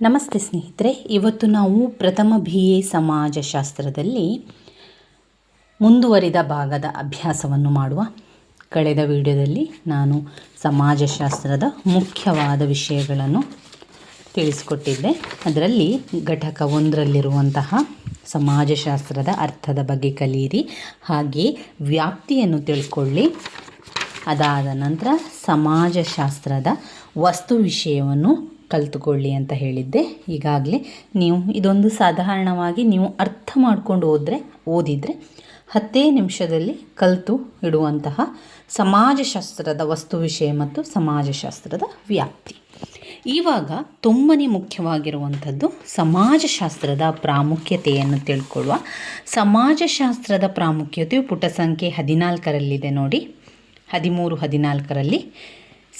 ನಮಸ್ತೆ ಸ್ನೇಹಿತರೆ, ಇವತ್ತು ನಾವು ಪ್ರಥಮ ಬಿ ಎ ಸಮಾಜಶಾಸ್ತ್ರದಲ್ಲಿ ಮುಂದುವರಿದ ಭಾಗದ ಅಭ್ಯಾಸವನ್ನು ಮಾಡುವ ಕಳೆದ ವಿಡಿಯೋದಲ್ಲಿ ನಾನು ಸಮಾಜಶಾಸ್ತ್ರದ ಮುಖ್ಯವಾದ ವಿಷಯಗಳನ್ನು ತಿಳಿಸಿಕೊಟ್ಟಿದ್ದೆ. ಅದರಲ್ಲಿ ಘಟಕ ಒಂದರಲ್ಲಿರುವಂತಹ ಸಮಾಜಶಾಸ್ತ್ರದ ಅರ್ಥದ ಬಗ್ಗೆ ಕಲಿಯಿರಿ, ಹಾಗೆ ವ್ಯಾಪ್ತಿಯನ್ನು ತಿಳ್ಕೊಳ್ಳಿ. ಅದಾದ ನಂತರ ಸಮಾಜಶಾಸ್ತ್ರದ ವಸ್ತು ವಿಷಯವನ್ನು ಕಲಿತುಕೊಳ್ಳಿ ಅಂತ ಹೇಳಿದ್ದೆ. ಈಗಾಗಲೇ ನೀವು ಇದೊಂದು ಸಾಧಾರಣವಾಗಿ ನೀವು ಅರ್ಥ ಮಾಡ್ಕೊಂಡು ಹೋದರೆ, ಓದಿದರೆ ಹತ್ತೇ ನಿಮಿಷದಲ್ಲಿ ಕಲಿತು ಇಡುವಂತಹ ಸಮಾಜಶಾಸ್ತ್ರದ ವಸ್ತು ವಿಷಯ ಮತ್ತು ಸಮಾಜಶಾಸ್ತ್ರದ ವ್ಯಾಪ್ತಿ. ಇವಾಗ ತುಂಬನೇ ಮುಖ್ಯವಾಗಿರುವಂಥದ್ದು ಸಮಾಜಶಾಸ್ತ್ರದ ಪ್ರಾಮುಖ್ಯತೆಯನ್ನು ತಿಳ್ಕೊಳ್ಳುವ. ಸಮಾಜಶಾಸ್ತ್ರದ ಪ್ರಾಮುಖ್ಯತೆಯು ಪುಟ ಸಂಖ್ಯೆ ಹದಿನಾಲ್ಕರಲ್ಲಿದೆ ನೋಡಿ. ಹದಿಮೂರು ಹದಿನಾಲ್ಕರಲ್ಲಿ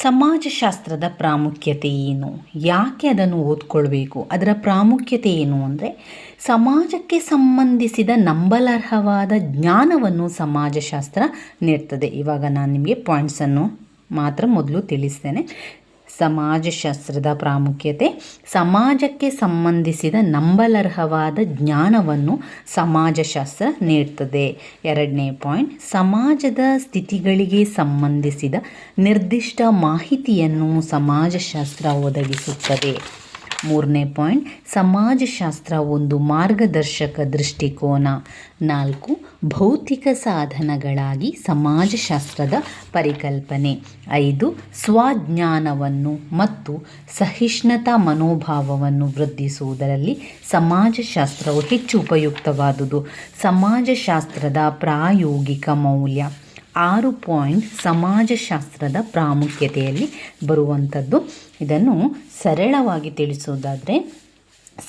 ಸಮಾಜಶಾಸ್ತ್ರದ ಪ್ರಾಮುಖ್ಯತೆ ಏನು? ಯಾಕೆ ಅದನ್ನು ಓದ್ಕೊಳ್ಬೇಕು? ಅದರ ಪ್ರಾಮುಖ್ಯತೆ ಏನು ಅಂದರೆ, ಸಮಾಜಕ್ಕೆ ಸಂಬಂಧಿಸಿದ ನಂಬಲರ್ಹವಾದ ಜ್ಞಾನವನ್ನು ಸಮಾಜಶಾಸ್ತ್ರ ನೀಡ್ತದೆ. ಇವಾಗ ನಾನು ನಿಮಗೆ ಪಾಯಿಂಟ್ಸನ್ನು ಮಾತ್ರ ಮೊದಲು ತಿಳಿಸ್ತೇನೆ. ಸಮಾಜಶಾಸ್ತ್ರದ ಪ್ರಾಮುಖ್ಯತೆ, ಸಮಾಜಕ್ಕೆ ಸಂಬಂಧಿಸಿದ ನಂಬಲರ್ಹವಾದ ಜ್ಞಾನವನ್ನು ಸಮಾಜಶಾಸ್ತ್ರ ನೀಡ್ತದೆ. ಎರಡನೇ ಪಾಯಿಂಟ್, ಸಮಾಜದ ಸ್ಥಿತಿಗಳಿಗೆ ಸಂಬಂಧಿಸಿದ ನಿರ್ದಿಷ್ಟ ಮಾಹಿತಿಯನ್ನು ಸಮಾಜಶಾಸ್ತ್ರ ಒದಗಿಸುತ್ತದೆ. ಮೂರನೇ ಪಾಯಿಂಟ್, ಸಮಾಜಶಾಸ್ತ್ರ ಒಂದು ಮಾರ್ಗದರ್ಶಕ ದೃಷ್ಟಿಕೋನ. ನಾಲ್ಕು, ಭೌತಿಕ ಸಾಧನಗಳಾಗಿ ಸಮಾಜಶಾಸ್ತ್ರದ ಪರಿಕಲ್ಪನೆ. ಐದು, ಸ್ವಜ್ಞಾನವನ್ನು ಮತ್ತು ಸಹಿಷ್ಣುತಾ ಮನೋಭಾವವನ್ನು ವೃದ್ಧಿಸುವುದರಲ್ಲಿ ಸಮಾಜಶಾಸ್ತ್ರವು ಹೆಚ್ಚು ಉಪಯುಕ್ತವಾದುದು. ಸಮಾಜಶಾಸ್ತ್ರದ ಪ್ರಾಯೋಗಿಕ ಮೌಲ್ಯ. ಆರು ಪಾಯಿಂಟ್ ಸಮಾಜಶಾಸ್ತ್ರದ ಪ್ರಾಮುಖ್ಯತೆಯಲ್ಲಿ ಬರುವಂಥದ್ದು. ಇದನ್ನು ಸರಳವಾಗಿ ತಿಳಿಸೋದಾದರೆ,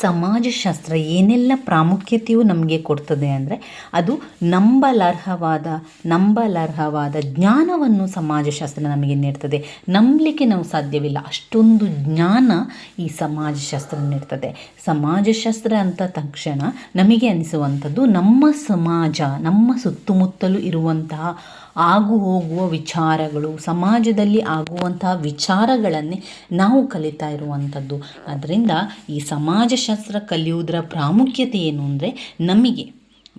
ಸಮಾಜಶಾಸ್ತ್ರ ಏನೆಲ್ಲ ಪ್ರಾಮುಖ್ಯತೆಯು ನಮಗೆ ಕೊಡ್ತದೆ ಅಂದರೆ, ಅದು ನಂಬಲರ್ಹವಾದ ನಂಬಲರ್ಹವಾದ ಜ್ಞಾನವನ್ನು ಸಮಾಜಶಾಸ್ತ್ರ ನಮಗೆ ನೀಡ್ತದೆ. ನಂಬಲಿಕ್ಕೆ ನಾವು ಸಾಧ್ಯವಿಲ್ಲ. ಅಷ್ಟೊಂದು ಜ್ಞಾನ ಈ ಸಮಾಜಶಾಸ್ತ್ರ ನೀಡ್ತದೆ. ಸಮಾಜಶಾಸ್ತ್ರ ಅಂತ ತಕ್ಷಣ ನಮಗೆ ಅನಿಸುವಂಥದ್ದು ನಮ್ಮ ಸಮಾಜ, ನಮ್ಮ ಸುತ್ತಮುತ್ತಲು ಇರುವಂತಹ ಆಗು ಹೋಗುವ ವಿಚಾರಗಳು, ಸಮಾಜದಲ್ಲಿ ಆಗುವಂತಹ ವಿಚಾರಗಳನ್ನೇ ನಾವು ಕಲಿತಾ ಇರುವಂಥದ್ದು. ಅದರಿಂದ ಈ ಸಮಾಜಶಾಸ್ತ್ರ ಕಲಿಯುವುದರ ಪ್ರಾಮುಖ್ಯತೆ ಏನು ಅಂದರೆ ನಮಗೆ,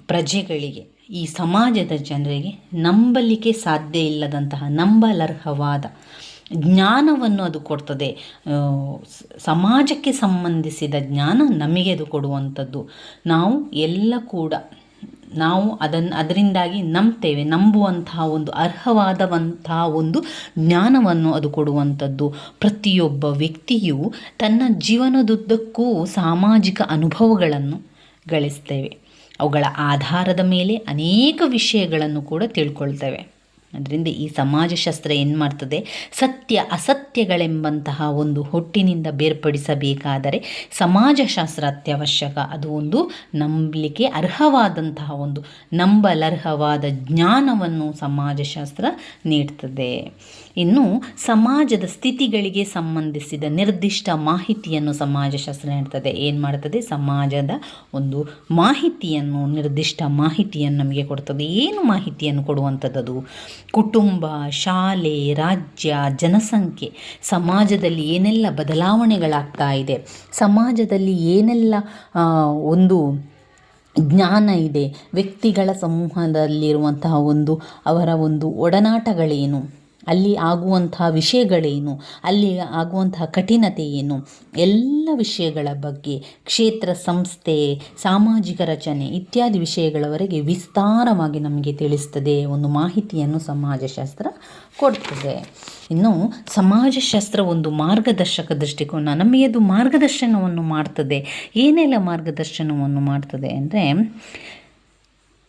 ಪ್ರಜೆಗಳಿಗೆ, ಈ ಸಮಾಜದ ಜನರಿಗೆ ನಂಬಲಿಕ್ಕೆ ಸಾಧ್ಯ ಇಲ್ಲದಂತಹ ನಂಬಲರ್ಹವಾದ ಜ್ಞಾನವನ್ನು ಅದು ಕೊಡ್ತದೆ. ಸಮಾಜಕ್ಕೆ ಸಂಬಂಧಿಸಿದ ಜ್ಞಾನ ನಮಗೆ ಅದು ಕೊಡುವಂಥದ್ದು. ನಾವು ಎಲ್ಲ ಕೂಡ ನಾವು ಅದನ್ನು ಅದರಿಂದಾಗಿ ನಂಬ್ತೇವೆ. ನಂಬುವಂತಹ ಒಂದು ಅರ್ಹವಾದವಂತಹ ಒಂದು ಜ್ಞಾನವನ್ನು ಅದು ಕೊಡುವಂಥದ್ದು. ಪ್ರತಿಯೊಬ್ಬ ವ್ಯಕ್ತಿಯು ತನ್ನ ಜೀವನದುದ್ದಕ್ಕೂ ಸಾಮಾಜಿಕ ಅನುಭವಗಳನ್ನು ಗಳಿಸ್ತೇವೆ. ಅವುಗಳ ಆಧಾರದ ಮೇಲೆ ಅನೇಕ ವಿಷಯಗಳನ್ನು ಕೂಡ ತಿಳ್ಕೊಳ್ತೇವೆ. ಅದರಿಂದ ಈ ಸಮಾಜಶಾಸ್ತ್ರ ಏನು ಮಾಡ್ತದೆ ಸತ್ಯ ಅಸತ್ಯಗಳೆಂಬಂತಹ ಒಂದು ಹೊಟ್ಟಿನಿಂದ ಬೇರ್ಪಡಿಸಬೇಕಾದರೆ ಸಮಾಜಶಾಸ್ತ್ರ ಅತ್ಯವಶ್ಯಕ. ಅದು ಒಂದು ನಂಬಲಿಕ್ಕೆ ಅರ್ಹವಾದಂತಹ ಒಂದು ನಂಬಲರ್ಹವಾದ ಜ್ಞಾನವನ್ನು ಸಮಾಜಶಾಸ್ತ್ರ ನೀಡ್ತದೆ. ಇನ್ನು ಸಮಾಜದ ಸ್ಥಿತಿಗಳಿಗೆ ಸಂಬಂಧಿಸಿದ ನಿರ್ದಿಷ್ಟ ಮಾಹಿತಿಯನ್ನು ಸಮಾಜಶಾಸ್ತ್ರ ನೀಡ್ತದೆ. ಏನು ಮಾಡ್ತದೆ? ಸಮಾಜದ ಒಂದು ಮಾಹಿತಿಯನ್ನು, ನಿರ್ದಿಷ್ಟ ಮಾಹಿತಿಯನ್ನು ನಮಗೆ ಕೊಡ್ತದೆ. ಏನು ಮಾಹಿತಿಯನ್ನು ಕೊಡುವಂಥದ್ದು ಕುಟುಂಬ, ಶಾಲೆ, ರಾಜ್ಯ, ಜನಸಂಖ್ಯೆ. ಸಮಾಜದಲ್ಲಿ ಏನೆಲ್ಲ ಬದಲಾವಣೆಗಳಾಗ್ತಾ ಇದೆ? ಸಮಾಜದಲ್ಲಿ ಏನೆಲ್ಲ ಒಂದು ಜ್ಞಾನ ಇದೆ? ವ್ಯಕ್ತಿಗಳ ಸಮೂಹದಲ್ಲಿರುವಂತಹ ಒಂದು, ಅವರ ಒಂದು ಒಡನಾಟಗಳೇನು? ಅಲ್ಲಿ ಆಗುವಂಥ ವಿಷಯಗಳೇನು, ಅಲ್ಲಿ ಆಗುವಂತಹ ಕಠಿಣತೆ ಏನು ಎಲ್ಲ ವಿಷಯಗಳ ಬಗ್ಗೆ ಕ್ಷೇತ್ರ, ಸಂಸ್ಥೆ, ಸಾಮಾಜಿಕ ರಚನೆ ಇತ್ಯಾದಿ ವಿಷಯಗಳವರೆಗೆ ವಿಸ್ತಾರವಾಗಿ ನಮಗೆ ತಿಳಿಸ್ತದೆ. ಒಂದು ಮಾಹಿತಿಯನ್ನು ಸಮಾಜಶಾಸ್ತ್ರ ಕೊಡ್ತದೆ. ಇನ್ನು ಸಮಾಜಶಾಸ್ತ್ರ ಒಂದು ಮಾರ್ಗದರ್ಶಕ ದೃಷ್ಟಿಕೋನ ನಮಗೆ ಅದು ಮಾರ್ಗದರ್ಶನವನ್ನು ಮಾಡ್ತದೆ. ಏನೆಲ್ಲ ಮಾರ್ಗದರ್ಶನವನ್ನು ಮಾಡ್ತದೆ ಅಂದರೆ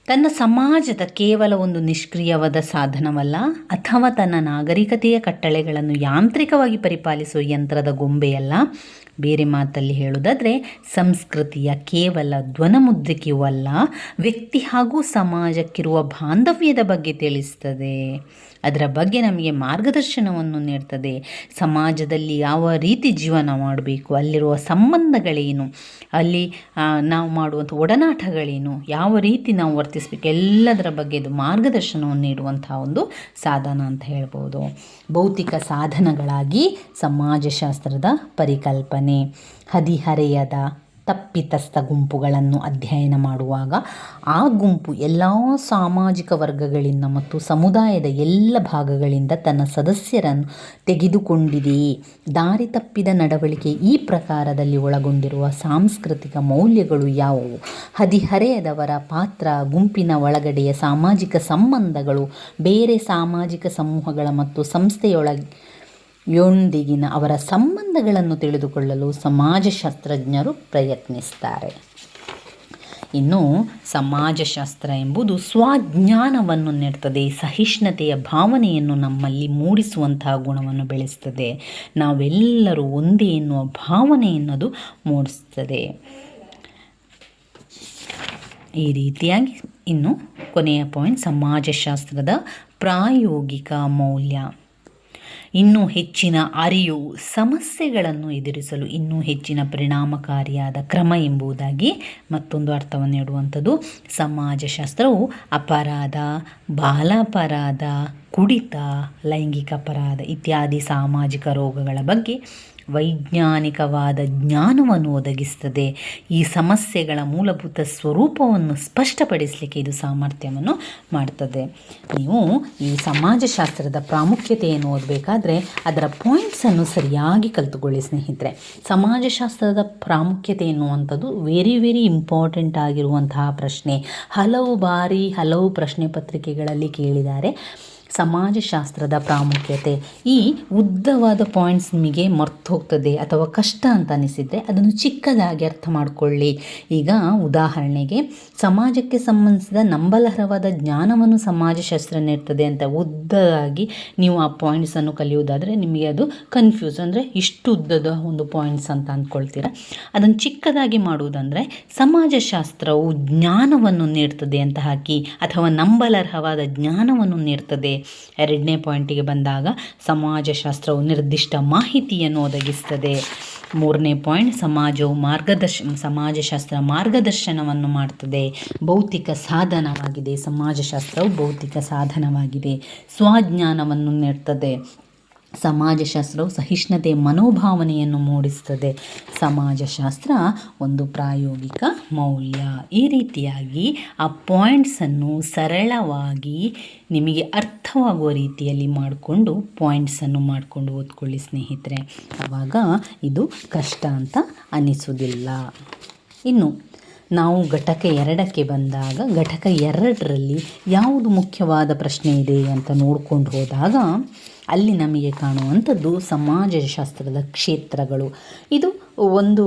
ತನ್ನ ಸಮಾಜದ ಕೇವಲ ಒಂದು ನಿಷ್ಕ್ರಿಯವಾದ ಸಾಧನವಲ್ಲ, ಅಥವಾ ತನ್ನ ನಾಗರಿಕತೆಯ ಕಟ್ಟಳೆಗಳನ್ನು ಯಾಂತ್ರಿಕವಾಗಿ ಪರಿಪಾಲಿಸುವ ಯಂತ್ರದ ಗೊಂಬೆಯಲ್ಲ. ಬೇರೆ ಮಾತಲ್ಲಿ ಹೇಳುವುದಾದರೆ, ಸಂಸ್ಕೃತಿಯ ಕೇವಲ ಧ್ವನಮುದ್ರಿಕೆಯೂ ಅಲ್ಲ, ವ್ಯಕ್ತಿ ಹಾಗೂ ಸಮಾಜಕ್ಕಿರುವ ಬಾಂಧವ್ಯದ ಬಗ್ಗೆ ತಿಳಿಸ್ತದೆ. ಅದರ ಬಗ್ಗೆ ನಮಗೆ ಮಾರ್ಗದರ್ಶನವನ್ನು ನೀಡ್ತದೆ. ಸಮಾಜದಲ್ಲಿ ಯಾವ ರೀತಿ ಜೀವನ ಮಾಡಬೇಕು, ಅಲ್ಲಿರುವ ಸಂಬಂಧಗಳೇನು, ಅಲ್ಲಿ ನಾವು ಮಾಡುವಂಥ ಒಡನಾಟಗಳೇನು, ಯಾವ ರೀತಿ ನಾವು ವರ್ತಿಸ ವರ್ತಿಸಬೇಕು, ಎಲ್ಲದರ ಬಗ್ಗೆ ಇದು ಮಾರ್ಗದರ್ಶನವನ್ನು ನೀಡುವಂಥ ಒಂದು ಸಾಧನ ಅಂತ ಹೇಳ್ಬೋದು. ಭೌತಿಕ ಸಾಧನಗಳಾಗಿ ಸಮಾಜಶಾಸ್ತ್ರದ ಪರಿಕಲ್ಪನೆ. ಹದಿಹರೆಯದ ತಪ್ಪಿತಸ್ಥ ಗುಂಪುಗಳನ್ನು ಅಧ್ಯಯನ ಮಾಡುವಾಗ ಆ ಗುಂಪು ಎಲ್ಲ ಸಾಮಾಜಿಕ ವರ್ಗಗಳಿಂದ ಮತ್ತು ಸಮುದಾಯದ ಎಲ್ಲ ಭಾಗಗಳಿಂದ ತನ್ನ ಸದಸ್ಯರನ್ನು ತೆಗೆದುಕೊಂಡಿದೆಯೇ ದಾರಿ ತಪ್ಪಿದ ನಡವಳಿಕೆ ಈ ಪ್ರಕಾರದಲ್ಲಿ ಒಳಗೊಂಡಿರುವ ಸಾಂಸ್ಕೃತಿಕ ಮೌಲ್ಯಗಳು ಯಾವುವು? ಹದಿಹರೆಯದವರ ಪಾತ್ರ, ಗುಂಪಿನ ಒಳಗಡೆಯ ಸಾಮಾಜಿಕ ಸಂಬಂಧಗಳು, ಬೇರೆ ಸಾಮಾಜಿಕ ಸಮೂಹಗಳ ಮತ್ತು ಸಂಸ್ಥೆಯೊಳಗೆ ಯೊಂದಿಗಿನ ಅವರ ಸಂಬಂಧಗಳನ್ನು ತಿಳಿದುಕೊಳ್ಳಲು ಸಮಾಜಶಾಸ್ತ್ರಜ್ಞರು ಪ್ರಯತ್ನಿಸ್ತಾರೆ. ಇನ್ನು ಸಮಾಜಶಾಸ್ತ್ರ ಎಂಬುದು ಸ್ವಜ್ಞಾನವನ್ನು ನೀಡ್ತದೆ, ಸಹಿಷ್ಣುತೆಯ ಭಾವನೆಯನ್ನು ನಮ್ಮಲ್ಲಿ ಮೂಡಿಸುವಂತಹ ಗುಣವನ್ನು ಬೆಳೆಸ್ತದೆ. ನಾವೆಲ್ಲರೂ ಒಂದೇ ಎನ್ನುವ ಭಾವನೆ ಎನ್ನುವುದು ಮೂಡಿಸ್ತದೆ. ಈ ರೀತಿಯಾಗಿ ಇನ್ನು ಕೊನೆಯ ಪಾಯಿಂಟ್ ಸಮಾಜಶಾಸ್ತ್ರದ ಪ್ರಾಯೋಗಿಕ ಮೌಲ್ಯ. ಇನ್ನೂ ಹೆಚ್ಚಿನ ಅರಿವು ಸಮಸ್ಯೆಗಳನ್ನು ಎದುರಿಸಲು ಇನ್ನೂ ಹೆಚ್ಚಿನ ಪರಿಣಾಮಕಾರಿಯಾದ ಕ್ರಮ ಎಂಬುದಾಗಿ ಮತ್ತೊಂದು ಅರ್ಥವನ್ನು ನೀಡುವಂಥದ್ದು. ಸಮಾಜಶಾಸ್ತ್ರವು ಅಪರಾಧ, ಬಾಲಾಪರಾಧ, ಕುಡಿತ, ಲೈಂಗಿಕ ಅಪರಾಧ ಇತ್ಯಾದಿ ಸಾಮಾಜಿಕ ರೋಗಗಳ ಬಗ್ಗೆ ವೈಜ್ಞಾನಿಕವಾದ ಜ್ಞಾನವನ್ನು ಒದಗಿಸ್ತದೆ. ಈ ಸಮಸ್ಯೆಗಳ ಮೂಲಭೂತ ಸ್ವರೂಪವನ್ನು ಸ್ಪಷ್ಟಪಡಿಸಲಿಕ್ಕೆ ಇದು ಸಾಮರ್ಥ್ಯವನ್ನು ಮಾಡ್ತದೆ. ನೀವು ಈ ಸಮಾಜಶಾಸ್ತ್ರದ ಪ್ರಾಮುಖ್ಯತೆಯನ್ನು ಓದಬೇಕಾದ್ರೆ ಅದರ ಪಾಯಿಂಟ್ಸನ್ನು ಸರಿಯಾಗಿ ಕಲಿತುಕೊಳ್ಳಿ, ಸ್ನೇಹಿತರೆ. ಸಮಾಜಶಾಸ್ತ್ರದ ಪ್ರಾಮುಖ್ಯತೆ ಎನ್ನುವಂಥದ್ದು ವೆರಿ ವೆರಿ ಇಂಪಾರ್ಟೆಂಟ್ ಆಗಿರುವಂತಹ ಪ್ರಶ್ನೆ. ಹಲವು ಬಾರಿ ಹಲವು ಪ್ರಶ್ನೆ ಪತ್ರಿಕೆಗಳಲ್ಲಿ ಕೇಳಿದ್ದಾರೆ. ಸಮಾಜಶಾಸ್ತ್ರದ ಪ್ರಾಮುಖ್ಯತೆ. ಈ ಉದ್ದವಾದ ಪಾಯಿಂಟ್ಸ್ ನಿಮಗೆ ಮರ್ತು ಹೋಗ್ತದೆ ಅಥವಾ ಕಷ್ಟ ಅಂತ ಅನಿಸಿದರೆ ಅದನ್ನು ಚಿಕ್ಕದಾಗಿ ಅರ್ಥ ಮಾಡಿಕೊಳ್ಳಿ. ಈಗ ಉದಾಹರಣೆಗೆ, ಸಮಾಜಕ್ಕೆ ಸಂಬಂಧಿಸಿದ ನಂಬಲರ್ಹವಾದ ಜ್ಞಾನವನ್ನು ಸಮಾಜಶಾಸ್ತ್ರ ನೀಡ್ತದೆ ಅಂತ ಉದ್ದದಾಗಿ ನೀವು ಆ ಪಾಯಿಂಟ್ಸನ್ನು ಕಲಿಯುವುದಾದರೆ ನಿಮಗೆ ಅದು ಕನ್ಫ್ಯೂಸ್ ಅಂದರೆ ಇಷ್ಟು ಉದ್ದದ ಒಂದು ಪಾಯಿಂಟ್ಸ್ ಅಂತ ಅಂದ್ಕೊಳ್ತೀರ. ಅದನ್ನು ಚಿಕ್ಕದಾಗಿ ಮಾಡುವುದಂದರೆ ಸಮಾಜಶಾಸ್ತ್ರವು ಜ್ಞಾನವನ್ನು ನೀಡ್ತದೆ ಅಂತ ಹಾಕಿ, ಅಥವಾ ನಂಬಲರ್ಹವಾದ ಜ್ಞಾನವನ್ನು ನೀಡ್ತದೆ. ಎರಡನೇ ಪಾಯಿಂಟಿಗೆ ಬಂದಾಗ ಸಮಾಜಶಾಸ್ತ್ರವು ನಿರ್ದಿಷ್ಟ ಮಾಹಿತಿಯನ್ನು ಒದಗಿಸ್ತದೆ. ಮೂರನೇ ಪಾಯಿಂಟ್, ಸಮಾಜವು ಮಾರ್ಗದರ್ಶ, ಸಮಾಜಶಾಸ್ತ್ರ ಮಾರ್ಗದರ್ಶನವನ್ನು ಮಾಡ್ತದೆ. ಭೌತಿಕ ಸಾಧನವಾಗಿದೆ. ಸಮಾಜಶಾಸ್ತ್ರವು ಭೌತಿಕ ಸಾಧನವಾಗಿದೆ. ಸ್ವಜ್ಞಾನವನ್ನು ನೀಡ್ತದೆ. ಸಮಾಜಶಾಸ್ತ್ರವು ಸಹಿಷ್ಣುತೆ ಮನೋಭಾವನೆಯನ್ನು ಮೂಡಿಸ್ತದೆ ಸಮಾಜಶಾಸ್ತ್ರ ಒಂದು ಪ್ರಾಯೋಗಿಕ ಮೌಲ್ಯ. ಈ ರೀತಿಯಾಗಿ ಆ ಪಾಯಿಂಟ್ಸನ್ನು ಸರಳವಾಗಿ ನಿಮಗೆ ಅರ್ಥವಾಗುವ ರೀತಿಯಲ್ಲಿ ಮಾಡಿಕೊಂಡು ಪಾಯಿಂಟ್ಸನ್ನು ಮಾಡಿಕೊಂಡು ಓದ್ಕೊಳ್ಳಿ ಸ್ನೇಹಿತರೆ. ಆವಾಗ ಇದು ಕಷ್ಟ ಅಂತ ಅನಿಸುವುದಿಲ್ಲ. ಇನ್ನು ನಾವು ಘಟಕ ಎರಡಕ್ಕೆ ಬಂದಾಗ ಘಟಕ ಎರಡರಲ್ಲಿ ಯಾವುದು ಮುಖ್ಯವಾದ ಪ್ರಶ್ನೆ ಇದೆ ಅಂತ ನೋಡ್ಕೊಂಡು ಹೋದಾಗ ಅಲ್ಲಿ ನಮಗೆ ಕಾಣುವಂಥದ್ದು ಸಮಾಜಶಾಸ್ತ್ರದ ಕ್ಷೇತ್ರಗಳು. ಇದು ಒಂದು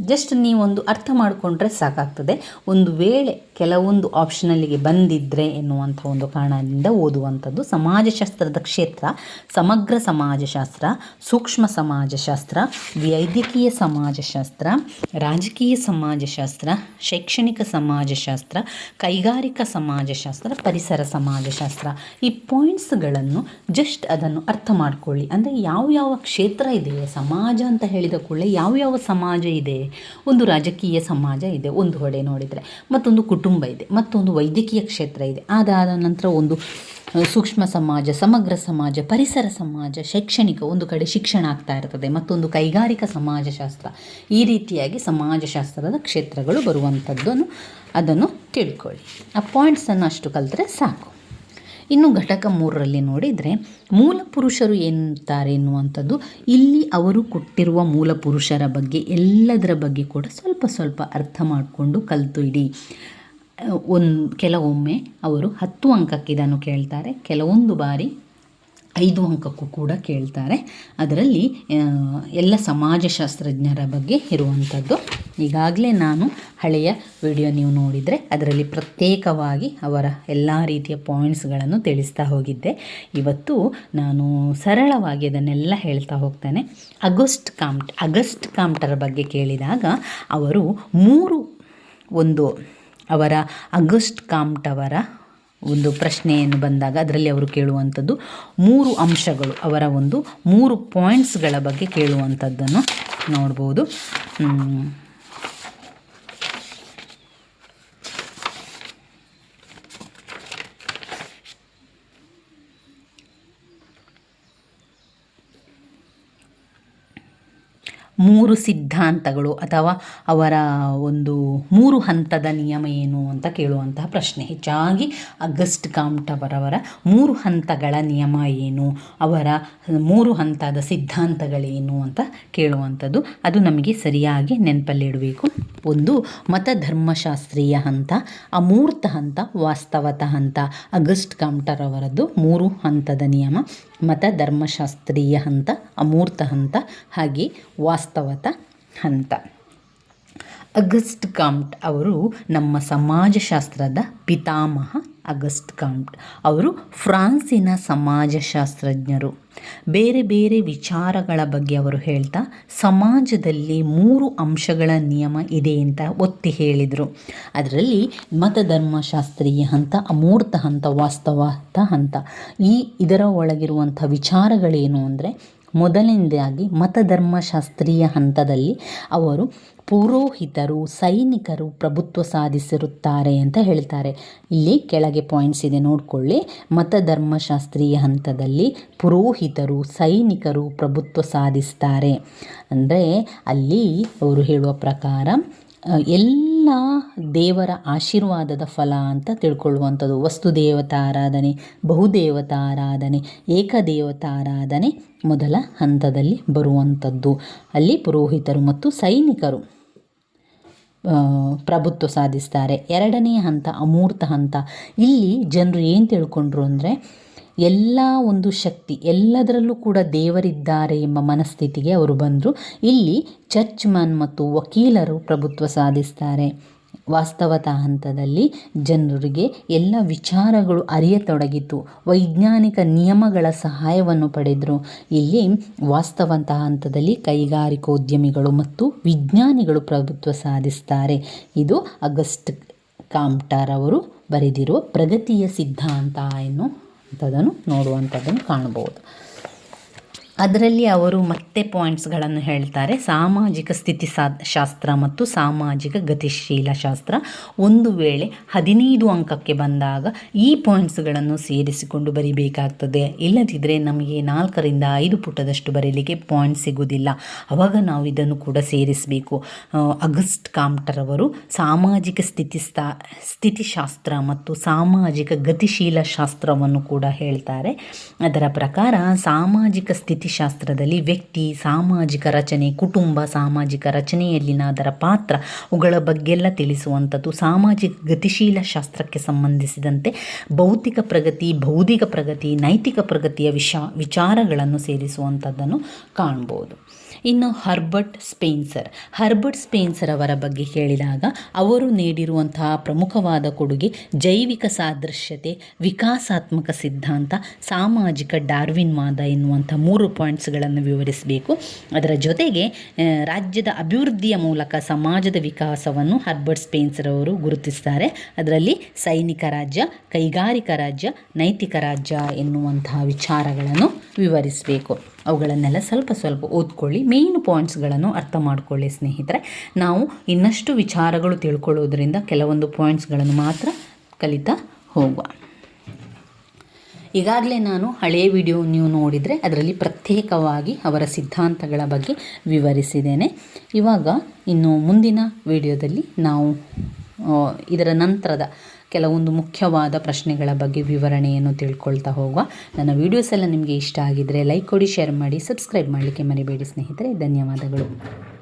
ಜಸ್ಟ್ ನೀವೊಂದು ಅರ್ಥ ಮಾಡಿಕೊಂಡ್ರೆ ಸಾಕಾಗ್ತದೆ. ಒಂದು ವೇಳೆ ಕೆಲವೊಂದು ಆಪ್ಷನಲ್ಲಿಗೆ ಬಂದಿದ್ದರೆ ಎನ್ನುವಂಥ ಒಂದು ಕಾರಣದಿಂದ ಓದುವಂಥದ್ದು ಸಮಾಜಶಾಸ್ತ್ರದ ಕ್ಷೇತ್ರ. ಸಮಗ್ರ ಸಮಾಜಶಾಸ್ತ್ರ, ಸೂಕ್ಷ್ಮ ಸಮಾಜಶಾಸ್ತ್ರ, ವೈದ್ಯಕೀಯ ಸಮಾಜಶಾಸ್ತ್ರ, ರಾಜಕೀಯ ಸಮಾಜಶಾಸ್ತ್ರ, ಶೈಕ್ಷಣಿಕ ಸಮಾಜಶಾಸ್ತ್ರ, ಕೈಗಾರಿಕಾ ಸಮಾಜಶಾಸ್ತ್ರ, ಪರಿಸರ ಸಮಾಜಶಾಸ್ತ್ರ. ಈ ಪಾಯಿಂಟ್ಸ್ಗಳನ್ನು ಜಸ್ಟ್ ಅದನ್ನು ಅರ್ಥ ಮಾಡ್ಕೊಳ್ಳಿ. ಅಂದರೆ ಯಾವ ಯಾವ ಕ್ಷೇತ್ರ ಇದೆ, ಸಮಾಜ ಅಂತ ಹೇಳಿದ ಕೂಡಲೇ ಯಾವ ಯಾವ ಸಮಾಜ ಇದೆ ಒಂದು ರಾಜಕೀಯ ಸಮಾಜ ಇದೆ, ಒಂದು ಹೊಡೆ ನೋಡಿದರೆ. ಮತ್ತೊಂದು ಕುಟುಂಬ ಇದೆ, ಮತ್ತೊಂದು ವೈದ್ಯಕೀಯ ಕ್ಷೇತ್ರ ಇದೆ. ಅದಾದ ನಂತರ ಒಂದು ಸೂಕ್ಷ್ಮ ಸಮಾಜ, ಸಮಗ್ರ ಸಮಾಜ, ಪರಿಸರ ಸಮಾಜ, ಶೈಕ್ಷಣಿಕ, ಒಂದು ಕಡೆ ಶಿಕ್ಷಣ ಆಗ್ತಾ ಇರ್ತದೆ, ಮತ್ತೊಂದು ಕೈಗಾರಿಕಾ ಸಮಾಜಶಾಸ್ತ್ರ. ಈ ರೀತಿಯಾಗಿ ಸಮಾಜಶಾಸ್ತ್ರದ ಕ್ಷೇತ್ರಗಳು ಬರುವಂಥದ್ದನ್ನು ಅದನ್ನು ತಿಳ್ಕೊಳ್ಳಿ. ಆ ಪಾಯಿಂಟ್ಸನ್ನು ಅಷ್ಟು ಕಲಿತರೆ ಸಾಕು. ಇನ್ನು ಘಟಕ ಮೂರರಲ್ಲಿ ನೋಡಿದರೆ ಮೂಲ ಪುರುಷರು ಎನ್ನುತ್ತಾರೆ ಎನ್ನುವಂಥದ್ದು, ಇಲ್ಲಿ ಅವರು ಕೊಟ್ಟಿರುವ ಮೂಲ ಪುರುಷರ ಬಗ್ಗೆ, ಎಲ್ಲದರ ಬಗ್ಗೆ ಕೂಡ ಸ್ವಲ್ಪ ಸ್ವಲ್ಪ ಅರ್ಥ ಮಾಡಿಕೊಂಡು ಕಲಿತು ಇಡಿ ಒಂದು, ಕೆಲವೊಮ್ಮೆ ಅವರು ಹತ್ತು ಅಂಕಕ್ಕಿದನ್ನು ಕೇಳ್ತಾರೆ, ಕೆಲವೊಂದು ಬಾರಿ ಐದು ಅಂಕಕ್ಕೂ ಕೂಡ ಕೇಳ್ತಾರೆ. ಅದರಲ್ಲಿ ಎಲ್ಲ ಸಮಾಜಶಾಸ್ತ್ರಜ್ಞರ ಬಗ್ಗೆ ಇರುವಂಥದ್ದು. ಈಗಾಗಲೇ ನಾನು ಹಳೆಯ ವಿಡಿಯೋ ನೀವು ನೋಡಿದರೆ ಅದರಲ್ಲಿ ಪ್ರತ್ಯೇಕವಾಗಿ ಅವರ ಎಲ್ಲ ರೀತಿಯ ಪಾಯಿಂಟ್ಸ್ಗಳನ್ನು ತಿಳಿಸ್ತಾ ಹೋಗಿದ್ದೆ. ಇವತ್ತು ನಾನು ಸರಳವಾಗಿ ಅದನ್ನೆಲ್ಲ ಹೇಳ್ತಾ ಹೋಗ್ತೇನೆ. ಅಗಸ್ಟ್ ಕಾಮ್ಟ್ ಅಗಸ್ಟ್ ಕಾಮ್ಟರ ಬಗ್ಗೆ ಕೇಳಿದಾಗ ಅವರು ಮೂರು ಒಂದು ಅವರ ಅಗಸ್ಟ್ ಕಾಮ್ಟ್ ಅವರ ಒಂದು ಪ್ರಶ್ನೆಯನ್ನು ಬಂದಾಗ ಅದರಲ್ಲಿ ಅವರು ಕೇಳುವಂಥದ್ದು ಮೂರು ಅಂಶಗಳು, ಅವರ ಒಂದು ಮೂರು ಪಾಯಿಂಟ್ಸ್ಗಳ ಬಗ್ಗೆ ಕೇಳುವಂಥದ್ದನ್ನು ನೋಡ್ಬೋದು. ಮೂರು ಸಿದ್ಧಾಂತಗಳು ಅಥವಾ ಅವರ ಒಂದು ಮೂರು ಹಂತದ ನಿಯಮ ಏನು ಅಂತ ಕೇಳುವಂತಹ ಪ್ರಶ್ನೆ. ಹೆಚ್ಚಾಗಿ ಅಗಸ್ಟ್ ಕಾಮ್ಟ್ ಅವರವರ ಮೂರು ಹಂತಗಳ ನಿಯಮ ಏನು, ಅವರ ಮೂರು ಹಂತದ ಸಿದ್ಧಾಂತಗಳೇನು ಅಂತ ಕೇಳುವಂಥದ್ದು. ಅದು ನಮಗೆ ಸರಿಯಾಗಿ ನೆನಪಲ್ಲಿಡಬೇಕು. ಒಂದು ಮತ ಧರ್ಮಶಾಸ್ತ್ರೀಯ ಹಂತ, ಅಮೂರ್ತ ಹಂತ, ವಾಸ್ತವತ ಹಂತ. ಅಗಸ್ಟ್ ಕಾಮ್ಟರ್ ಅವರದ್ದು ಮೂರು ಹಂತದ ನಿಯಮ. ಮತಧರ್ಮಶಾಸ್ತ್ರೀಯ ಹಂತ ಅಮೂರ್ತ ಹಂತ ಹಾಗೆ ವಾಸ್ತವತ ಹಂತ. ಅಗಸ್ಟ್ ಕಾಮ್ಟ್ ಅವರು ನಮ್ಮ ಸಮಾಜಶಾಸ್ತ್ರದ ಪಿತಾಮಹ ಅಗಸ್ಟ್ ಕಾಮ್ಟ್ ಅವರು ಫ್ರಾನ್ಸಿನ ಸಮಾಜಶಾಸ್ತ್ರಜ್ಞರು. ಬೇರೆ ಬೇರೆ ವಿಚಾರಗಳ ಬಗ್ಗೆ ಅವರು ಹೇಳ್ತಾ, ಸಮಾಜದಲ್ಲಿ ಮೂರು ಅಂಶಗಳ ನಿಯಮ ಇದೆ ಅಂತ ಒತ್ತಿ ಹೇಳಿದರು. ಅದರಲ್ಲಿ ಮತಧರ್ಮಶಾಸ್ತ್ರೀಯ ಹಂತ, ಅಮೂರ್ತ ಹಂತ ವಾಸ್ತವಾರ್ಥ ಹಂತ. ಈ ಇದರ ಒಳಗಿರುವಂಥ ವಿಚಾರಗಳೇನು ಅಂದರೆ ಮೊದಲನೇದಾಗಿ ಮತಧರ್ಮಶಾಸ್ತ್ರೀಯ ಹಂತದಲ್ಲಿ ಅವರು ಪುರೋಹಿತರು, ಸೈನಿಕರು ಪ್ರಭುತ್ವ ಸಾಧಿಸಿರುತ್ತಾರೆ ಅಂತ ಹೇಳ್ತಾರೆ. ಇಲ್ಲಿ ಕೆಳಗೆ ಪಾಯಿಂಟ್ಸ್ ಇದೆ, ನೋಡಿಕೊಳ್ಳಿ. ಮತಧರ್ಮಶಾಸ್ತ್ರೀಯ ಹಂತದಲ್ಲಿ ಪುರೋಹಿತರು, ಸೈನಿಕರು ಪ್ರಭುತ್ವ ಸಾಧಿಸ್ತಾರೆ. ಅಂದರೆ ಅಲ್ಲಿ ಅವರು ಹೇಳುವ ಪ್ರಕಾರ ಎಲ್ಲ ದೇವರ ಆಶೀರ್ವಾದದ ಫಲ ಅಂತ ತಿಳ್ಕೊಳ್ಳುವಂಥದ್ದು. ವಸ್ತು ಆರಾಧನೆ ಏಕದೇವತಾ ಆರಾಧನೆ ಮೊದಲ ಹಂತದಲ್ಲಿ ಬರುವಂಥದ್ದು. ಅಲ್ಲಿ ಪುರೋಹಿತರು ಮತ್ತು ಸೈನಿಕರು ಪ್ರಭುತ್ವ ಸಾಧಿಸ್ತಾರೆ. ಎರಡನೇ ಹಂತ ಅಮೂರ್ತ ಹಂತ. ಇಲ್ಲಿ ಜನರು ಏನು ತಿಳ್ಕೊಂಡ್ರು ಅಂದರೆ ಎಲ್ಲ ಒಂದು ಶಕ್ತಿ, ಎಲ್ಲದರಲ್ಲೂ ಕೂಡ ದೇವರಿದ್ದಾರೆ ಎಂಬ ಮನಸ್ಥಿತಿಗೆ ಅವರು ಬಂದರು. ಇಲ್ಲಿ ಚರ್ಚ್ಮನ್ ಮತ್ತು ವಕೀಲರು ಪ್ರಭುತ್ವ ಸಾಧಿಸ್ತಾರೆ. ವಾಸ್ತವತ ಹಂತದಲ್ಲಿ ಜನರಿಗೆ ಎಲ್ಲ ವಿಚಾರಗಳು ಅರಿಯತೊಡಗಿತು. ವೈಜ್ಞಾನಿಕ ನಿಯಮಗಳ ಸಹಾಯವನ್ನು ಪಡೆದರು. ಇಲ್ಲಿ ವಾಸ್ತವಂತ ಹಂತದಲ್ಲಿ ಕೈಗಾರಿಕೋದ್ಯಮಿಗಳು ಮತ್ತು ವಿಜ್ಞಾನಿಗಳು ಪ್ರಭುತ್ವ ಸಾಧಿಸ್ತಾರೆ. ಇದು ಅಗಸ್ಟ್ ಕಾಮ್ಟಾರ್ ಅವರು ಬರೆದಿರುವ ಪ್ರಗತಿಯ ಸಿದ್ಧಾಂತ ಎನ್ನುವಂಥದ್ದನ್ನು ನೋಡುವಂಥದ್ದನ್ನು ಕಾಣ್ಬೋದು ಅದರಲ್ಲಿ ಅವರು ಮತ್ತೆ ಪಾಯಿಂಟ್ಸ್ಗಳನ್ನು ಹೇಳ್ತಾರೆ. ಸಾಮಾಜಿಕ ಸ್ಥಿತಿ ಸಾ ಶಾಸ್ತ್ರ ಮತ್ತು ಸಾಮಾಜಿಕ ಗತಿಶೀಲ ಶಾಸ್ತ್ರ. ಒಂದು ವೇಳೆ ಹದಿನೈದು ಅಂಕಕ್ಕೆ ಬಂದಾಗ ಈ ಪಾಯಿಂಟ್ಸ್ಗಳನ್ನು ಸೇರಿಸಿಕೊಂಡು ಬರಿಬೇಕಾಗ್ತದೆ. ಇಲ್ಲದಿದ್ದರೆ ನಮಗೆ ನಾಲ್ಕರಿಂದ ಐದು ಪುಟದಷ್ಟು ಬರೀಲಿಕ್ಕೆ ಪಾಯಿಂಟ್ ಸಿಗುವುದಿಲ್ಲ. ಆವಾಗ ನಾವು ಇದನ್ನು ಕೂಡ ಸೇರಿಸಬೇಕು. ಅಗಸ್ಟ್ ಕಾಮ್ಟರ್ ಅವರು ಸಾಮಾಜಿಕ ಸ್ಥಿತಿ ಸ್ಥಾ ಸ್ಥಿತಿಶಾಸ್ತ್ರ ಮತ್ತು ಸಾಮಾಜಿಕ ಗತಿಶೀಲ ಶಾಸ್ತ್ರವನ್ನು ಕೂಡ ಹೇಳ್ತಾರೆ. ಅದರ ಪ್ರಕಾರ ಸಾಮಾಜಿಕ ಸ್ಥಿತಿ ಶಾಸ್ತ್ರದಲ್ಲಿ ವ್ಯಕ್ತಿ, ಸಾಮಾಜಿಕ ರಚನೆ, ಕುಟುಂಬ, ಸಾಮಾಜಿಕ ರಚನೆಯಲ್ಲಿನ ಅದರ ಪಾತ್ರ ಅವುಗಳ ಬಗ್ಗೆಲ್ಲ ತಿಳಿಸುವಂಥದ್ದು ಸಾಮಾಜಿಕ ಗತಿಶೀಲ ಶಾಸ್ತ್ರಕ್ಕೆ ಸಂಬಂಧಿಸಿದಂತೆ ಭೌತಿಕ ಪ್ರಗತಿ ಬೌದ್ಧಿಕ ಪ್ರಗತಿ, ನೈತಿಕ ಪ್ರಗತಿಯ ವಿಷ ವಿಚಾರಗಳನ್ನು ಸೇರಿಸುವಂಥದ್ದನ್ನು ಕಾಣ್ಬೋದು. ಇನ್ನು ಹರ್ಬರ್ಟ್ ಸ್ಪೇನ್ಸರ್. ಹರ್ಬರ್ಟ್ ಸ್ಪೇನ್ಸರ್ ಅವರ ಬಗ್ಗೆ ಹೇಳಿದಾಗ, ಅವರು ನೀಡಿರುವಂತಹ ಪ್ರಮುಖವಾದ ಕೊಡುಗೆ ಜೈವಿಕ ಸಾದೃಶ್ಯತೆ, ವಿಕಾಸಾತ್ಮಕ ಸಿದ್ಧಾಂತ, ಸಾಮಾಜಿಕ ಡಾರ್ವಿನ್ ವಾದ ಎನ್ನುವಂಥ ಮೂರು ಪಾಯಿಂಟ್ಸ್ಗಳನ್ನು ವಿವರಿಸಬೇಕು. ಅದರ ಜೊತೆಗೆ ರಾಜ್ಯದ ಅಭಿವೃದ್ಧಿಯ ಮೂಲಕ ಸಮಾಜದ ವಿಕಾಸವನ್ನು ಹರ್ಬರ್ಟ್ ಸ್ಪೇನ್ಸರ್ ಅವರು ಗುರುತಿಸ್ತಾರೆ. ಅದರಲ್ಲಿ ಸೈನಿಕ ರಾಜ್ಯ, ಕೈಗಾರಿಕಾ ರಾಜ್ಯ, ನೈತಿಕ ರಾಜ್ಯ ಎನ್ನುವಂತಹ ವಿಚಾರಗಳನ್ನು ವಿವರಿಸಬೇಕು. ಅವುಗಳನ್ನೆಲ್ಲ ಸ್ವಲ್ಪ ಸ್ವಲ್ಪ ಓದ್ಕೊಳ್ಳಿ. ಮೇಯ್ನ್ ಪಾಯಿಂಟ್ಸ್ಗಳನ್ನು ಅರ್ಥ ಮಾಡ್ಕೊಳ್ಳಿ ಸ್ನೇಹಿತರೆ. ನಾವು ಇನ್ನಷ್ಟು ವಿಚಾರಗಳು ತಿಳ್ಕೊಳ್ಳೋದ್ರಿಂದ ಕೆಲವೊಂದು ಪಾಯಿಂಟ್ಸ್ಗಳನ್ನು ಮಾತ್ರ ಕಲಿತಾ ಹೋಗುವ. ಈಗಾಗಲೇ ನಾನು ಹಳೆಯ ವಿಡಿಯೋ ನೀವು ನೋಡಿದರೆ ಅದರಲ್ಲಿ ಪ್ರತ್ಯೇಕವಾಗಿ ಅವರ ಸಿದ್ಧಾಂತಗಳ ಬಗ್ಗೆ ವಿವರಿಸಿದ್ದೇನೆ. ಇವಾಗ ಇನ್ನು ಮುಂದಿನ ವಿಡಿಯೋದಲ್ಲಿ ನಾವು ಇದರ ನಂತರದ ಕೆಲವೊಂದು ಮುಖ್ಯವಾದ ಪ್ರಶ್ನೆಗಳ ಬಗ್ಗೆ ವಿವರಣೆಯನ್ನು ತಿಳ್ಕೊಳ್ತಾ ಹೋಗುವ ನನ್ನ ವೀಡಿಯೋಸ್ ಎಲ್ಲ ನಿಮಗೆ ಇಷ್ಟ ಆಗಿದ್ದರೆ ಲೈಕ್ ಕೊಡಿ ಶೇರ್ ಮಾಡಿ ಸಬ್ಸ್ಕ್ರೈಬ್ ಮಾಡಲಿಕ್ಕೆ ಮರಿಬೇಡಿ ಸ್ನೇಹಿತರೆ. ಧನ್ಯವಾದಗಳು.